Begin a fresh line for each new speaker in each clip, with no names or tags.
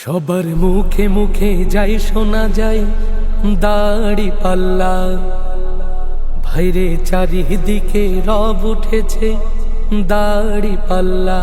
সবার মুখে মুখে যাই শোনা যায় দাড়ি পাল্লা। ভাইরে চারিদিকে রব উঠেছে দাড়ি পাল্লা।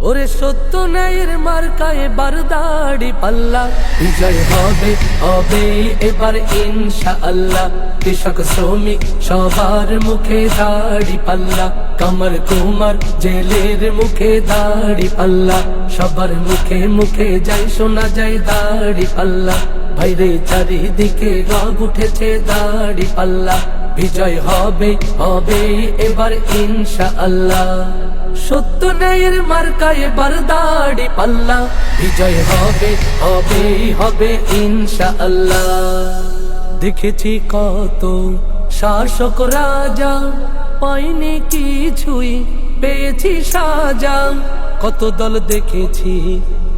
ওরে সত্য ন্যায়ের মার্কায় বার দাড়ি পাল্লা। বিজয় হবে হবে এবার ইনশা আল্লাহ কৃষক, শ্রমিক সবার মুখে দাড়ি পাল্লা। কামার কুমার জেলের মুখে দাড়ি পাল্লা। সবার মুখে মুখে যাই শোনা যায় দাড়ি পাল্লা। ভাইরে চারিদিকে রব উঠেছে দাড়ি পাল্লা। বিজয় হবে হবে এবার ইনশা আল্লাহ সত্য ন্যায়ের মার্কায় এবার দাড়ি পাল্লা। বিজয় হবে হবে হবে ইনশা আল্লাহ দেখেছি কত শাসক রাজা, পাইনি কিছুই, পেয়েছি সাজা। কত দল দেখেছি,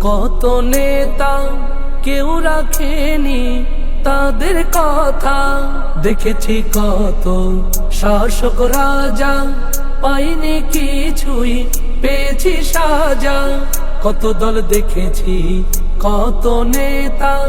কত নেতা, কেউ রাখেনি তাদের কথা। দেখেছি কত শাসক রাজা পাইনি কিছুই। পেয়েছি সাজা। কত দল দেখেছি, কত নেতা।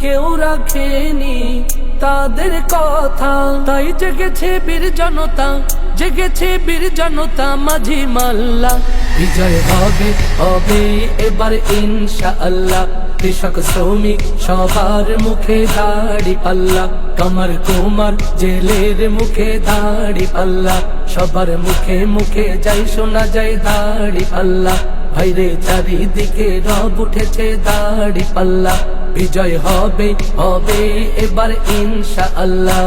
কেউ রাখেনি তাদের কথা। তাই জেগেছে বীর জনতা, জেগেছে বীর জনতা মাঝি মাল্লা। বিজয় হবে হবে এবার ইনশা আল্লাহ কৃষক শ্রমিক, সবার মুখে দাড়ি পাল্লা, কমর কুমার জেলের মুখে দাড়ি পাল্লা, সবার মুখে মুখে যাই শোনা যায় দাড়ি পাল্লা, ভাইরে চারিদিকে রব উঠেছে দাড়ি পাল্লা, বিজয় হবে হবে এবার ইনশা আল্লাহ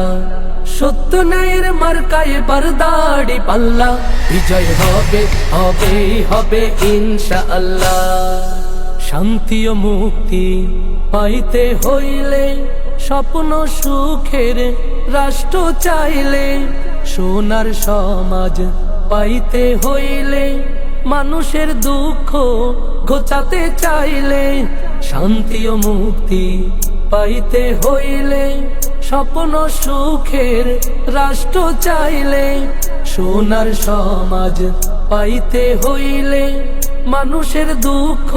সত্য ন্যায়ের মার্কায় এবার দাড়ি পাল্লা, বিজয় হবে হবে হবে ইনশা আল্লাহ শান্তি ও মুক্তি পাইতে হইলে, স্বপ্ন সুখের রাষ্ট্র চাইলে, সোনার সমাজ পাইতে হইলে, মানুষের দুঃখ ঘোচাতে চাইলে, শান্তি ও মুক্তি পাইতে হইলে, স্বপ্ন সুখের রাষ্ট্র চাইলে, সোনার সমাজ পাইতে হইলে মানুষের দুঃখ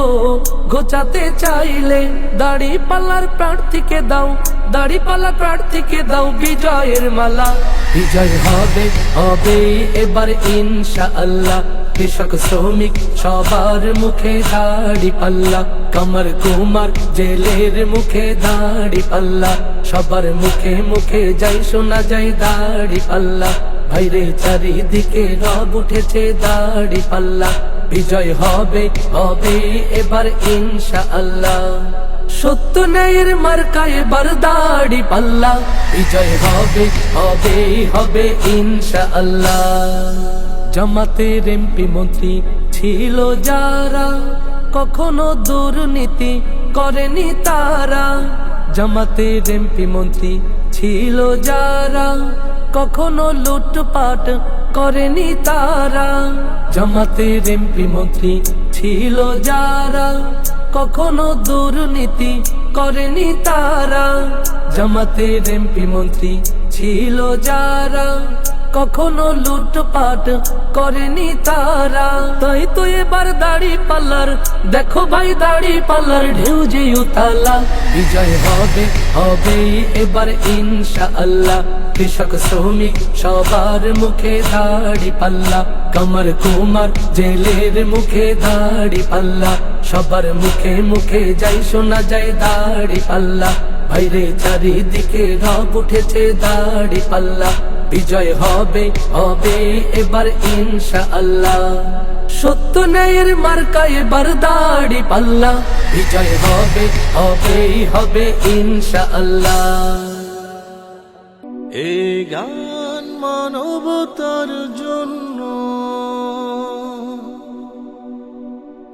ঘোচাতে চাইলে দাড়ি পাল্লার প্রার্থীকে দাও, দাড়ি পাল্লা প্রার্থীকে দাও, বিজয়ের মালা। বিজয় হবে হবে এবার ইনশা আল্লাহ কৃষক, শ্রমিক, সবার মুখে দাড়ি পাল্লা। কামার, কুমার, জেলের মুখে দাড়ি পাল্লা। সবার মুখে মুখে যাই, শোনা যায় দাড়ি পাল্লা। ভাইরে, চারিদিকে রব উঠেছে দাড়ি পাল্লা। বিজয় হবে হবে এবার ইনশা আল্লাহ সত্য ন্যায়ের মার্কায় এবার দাড়ি পাল্লা। বিজয় হবে হবে হবে ইনশা আল্লাহ জামাতের এমপি মন্ত্রী ছিল যারা, কখনো দুর্নীতি করেনি তারা। জামাতের এমপি মন্ত্রী ছিল যারা কখনো লুটপাট করেনি তারা। জামাতের এমপি মন্ত্রী ছিল যারা, কখনো দুর্নীতি করেনি তারা। জামাতের এমপি মন্ত্রী ছিল যারা, কখনো লুটপাট করেনি তারা। তাই তো এবার দাড়ি পাল্লার, দেখো ভাই দাড়ি পাল্লার ঢেউ যে উতালা। বিজয় হবে হবে এবার ইনশা আল্লাহ কৃষক শ্রমিক, সবার মুখে দাড়ি পাল্লা। কমর কুমার, জেলের মুখে দাড়ি পাল্লা। সবার মুখে মুখে যাই শোনা যায় দাড়ি পাল্লা। ভাইরে চারিদিকে রব উঠেছে দাড়ি পাল্লা। বিজয় হবে হবে এবার ইনশা আল্লাহ সত্য ন্যায়ের মার্কা এবার দাড়ি পাল্লা। বিজয় হবে হবে হবে ইনশা আল্লাহ
এই গান মানবতার জন্য।